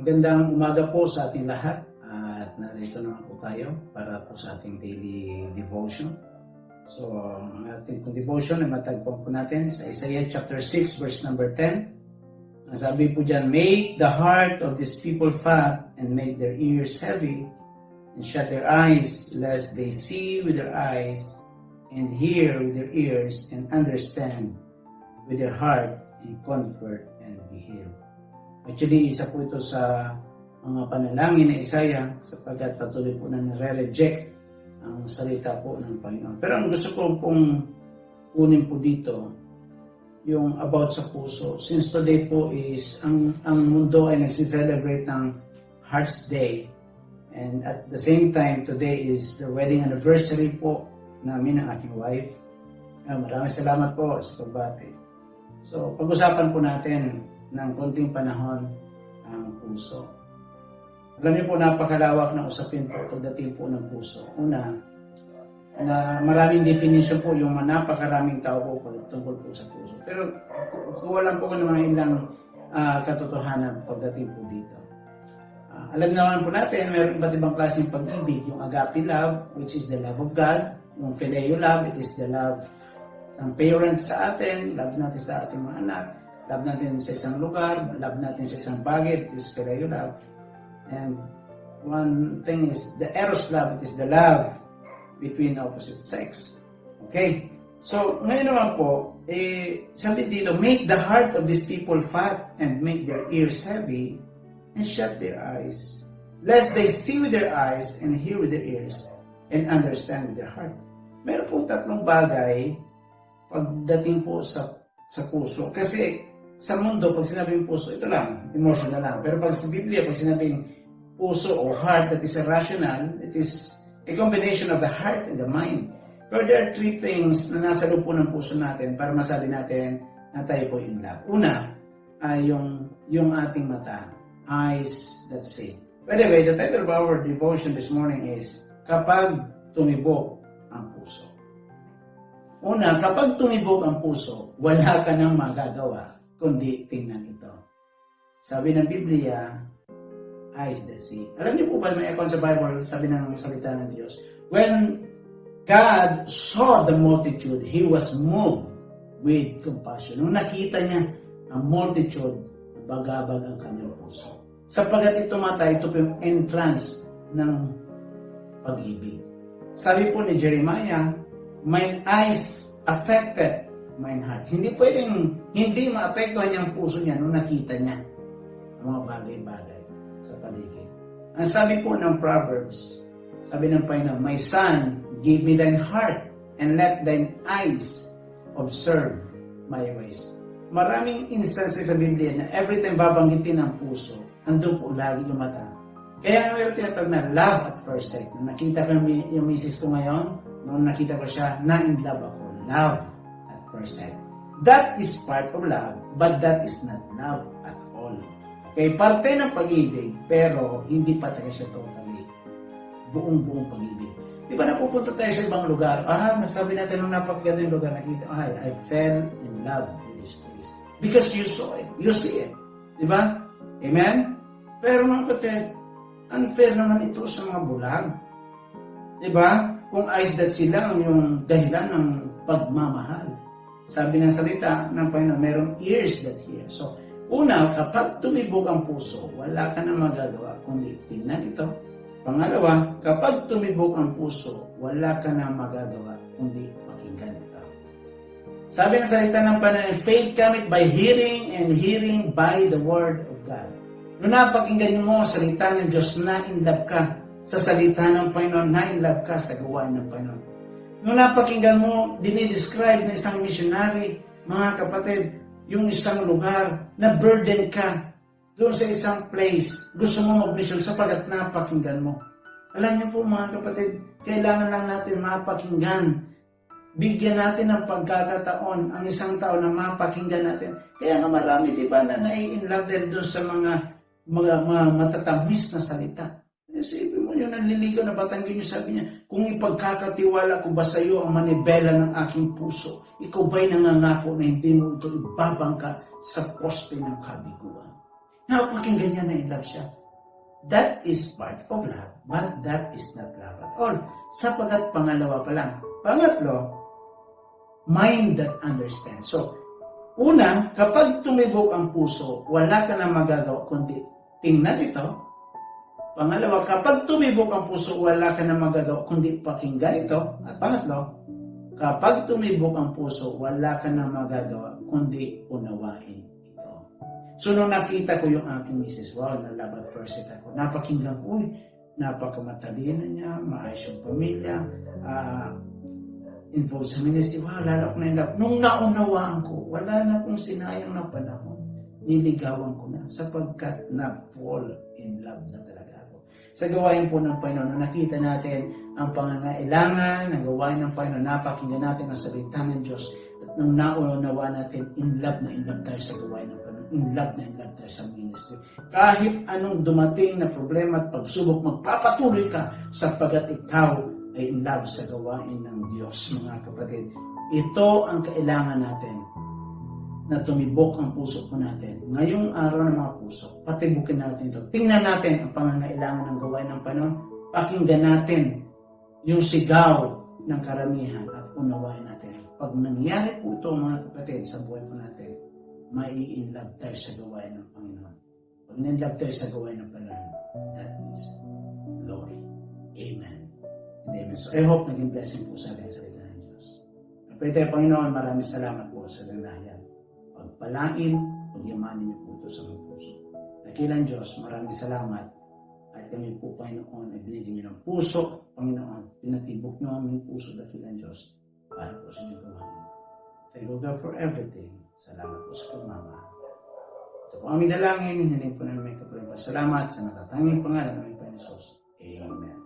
Magandang umaga po sa ating lahat at narito naman po tayo para po sa ating daily devotion. So, ang ating pong devotion ay matagpuan po natin sa Isaiah chapter 6 verse number 10. Ang sabi po dyan, Make the heart of these people fat and make their ears heavy and shut their eyes lest they see with their eyes and hear with their ears and understand with their heart and comfort and be healed. Actually, isa po ito sa mga panalangin ni Isaiah sapagkat patuloy po na nare-reject ang salita po ng Panginoon. Pero ang gusto ko pong kunin po dito, yung about sa puso. Since today po is, ang, ang mundo ay nagsiselebrate ng Heart's Day. And at the same time, today is the wedding anniversary po namin ng aking wife. Ah, Maraming salamat po sa pagbati. So, pag-usapan po natin ng konting panahon ang puso. Alam niyo po, napakalawak na usapin po pagdating po ng puso. Una, na maraming definition po yung napakaraming tao po tungkol po sa puso. Pero kuha lang po ko ng mga ilang ah, katotohanan pagdating po dito. Ah, alam naman po natin, mayroong iba't ibang klaseng pag-ibig. Yung agape love, which is the love of God. Yung phileo love, it is the love ng parents sa atin, love natin sa ating mga anak, love natin sa isang lugar, love natin sa isang bagay, it is phileo love. And one thing is the eros love, it is the love between opposite sex. Okay? So, ngayon naman po, eh, sabi dito, make the heart of these people fat and make their ears heavy and shut their eyes, lest they see with their eyes and hear with their ears and understand with their heart. Meron pong tatlong bagay pagdating po sa sa puso. Kasi sa mundo, pag sinabing puso, ito lang, emotional lang. Pero pag sa Biblia, pag sinabing puso or heart that is irrational, it is a combination of the heart and the mind. Pero there are three things na nasa loob po ng puso natin para masabi natin na tayo po in love. Una, ay yung, yung ating mata, eyes that see. By the way, the title of our devotion this morning is Kapag Tumibok ang Puso. Una, kapag tumibok ang puso, wala ka nang magagawa kundi tingnan ito. Sabi ng Biblia, eyes that see. Alam niyo po ba may account sa Bible, sabi ng salita ng Diyos, when God saw the multitude, He was moved with compassion. Nung nakita niya ang multitude, bagabag ang kanyang puso. Sapagat ito mata, ito po yung entrance ng pag-ibig. Sabi po ni Jeremiah, mine eyes affected mine heart. Hindi pwedeng hindi maapektuhan yung puso niya nung nakita niya ang mga bagay-bagay sa paligid. Ang sabi po ng Proverbs, sabi ng Panginoon, My son, give me thine heart and let thine eyes observe my ways. Maraming instances sa Biblia na every time babanggitin ang puso, andun po lagi yung mata. Kaya meron tinatawag na love at first sight. Nung nakita ko yung, yung misis ko ngayon, nung nakita ko siya, na-in love ako. Love. That is part of love, but that is not love at all. Okay, parte ng pag-ibig, pero hindi pa talaga siya totally buong-buong pag-ibig. Di ba napupunta tayo sa ibang lugar? Ah, masabi natin nung napakaganda yung lugar, nakita, ay, I fell in love with this place. Because you saw it. You see it. Di ba? Amen? Pero mga kapatid, unfair naman ito sa mga bulag. Di ba? Kung eyes that sila ang yung dahilan ng pagmamahal. Sabi ng salita ng Panginoon, merong ears that hear. So, una, kapag tumibok ang puso, wala ka na magagawa kundi tingnan ito. Pangalawa, kapag tumibok ang puso, wala ka na magagawa kundi pakinggan ito. Sabi ng salita ng Panginoon, faith cometh by hearing and hearing by the word of God. Nung napakinggan mo ang salita ng Diyos na in love ka sa salita ng Panginoon, na in love ka sa gawain ng Panginoon. Nung napakinggan mo, dinidescribe ng isang missionary, mga kapatid, yung isang lugar na burden ka doon sa isang place, gusto mo mag-mission sapagat napakinggan mo. Alam niyo po mga kapatid, kailangan lang natin mapakinggan. Bigyan natin ng pagkakataon ang isang tao na mapakinggan natin. Kaya nga marami, di ba, na nai-in love din doon sa mga, mga, mga matatamis na salita. Isipin mo yun, nanliligaw na batanggin niyo, sabi niya, kung ipagkakatiwala ko ba sa iyo ang manibela ng aking puso, ikaw ba'y nangangako na hindi mo ito ibabangka sa poste ng kabiguan? Napakinggan niya na in love siya. That is part of love, but that is not love at all. Sapagat pangalawa pa lang. Pangatlo, mind that understands. So, una, kapag tumibok ang puso, wala ka na magagawa kundi tingnan ito. Pangalawa, kapag tumibok ang puso, wala ka na magagawa kundi pakinggan ito. At pangatlo, kapag tumibok ang puso, wala ka na magagawa kundi unawain ito. So, nung nakita ko yung aking misis, wow, nalabat first sight ako. Napakinggan ko, uy, napakamatalino niya, maayos yung pamilya, ah, involved sa ministry, wow, lalo ako na love. Nung naunawaan ko, wala na akong sinayang na panahon. Niligawan ko na sapagkat na-fall in love na talaga. Sa gawain po ng Panginoon, nakita natin ang pangangailangan ng gawain ng Panginoon, napakinggan natin ang salita ng Diyos. At nung naunawa natin, in love na in love tayo sa gawain ng Panginoon. In love na in love tayo sa ministry. Kahit anong dumating na problema at pagsubok, magpapatuloy ka sapagkat ikaw ay in love sa gawain ng Diyos, mga kapatid. Ito ang kailangan natin na tumibok ang puso po natin. Ngayong araw ng mga puso, patibukin natin ito. Tingnan natin ang pangangailangan ng gawain ng Panginoon. Pakinggan natin yung sigaw ng karamihan at unawain natin. Pag nangyari po ito mga kapatid sa buhay po natin, mai-inlove tayo sa gawain ng Panginoon. Pag in-love tayo sa gawain ng Panginoon, that is glory. Amen. Amen. So I hope naging blessing po sa atin sa ng Diyos. Pwede tayo, Panginoon, maraming salamat po. Pagpalain, pagyamanin niyo po ito sa mga puso. Dakilang Diyos, maraming salamat. At kami po, Panginoon, ay binigyan niyo ng puso, Panginoon. Pinatibok niyo ang aming puso, dakilang Diyos, para po sa inyong gawain. Thank you, God, for everything. Salamat po sa pagmamahal. Ito po aming dalangin, hinihiling po namin may kapatid. Salamat sa natatanging pangalan ng Panginoon. Amen.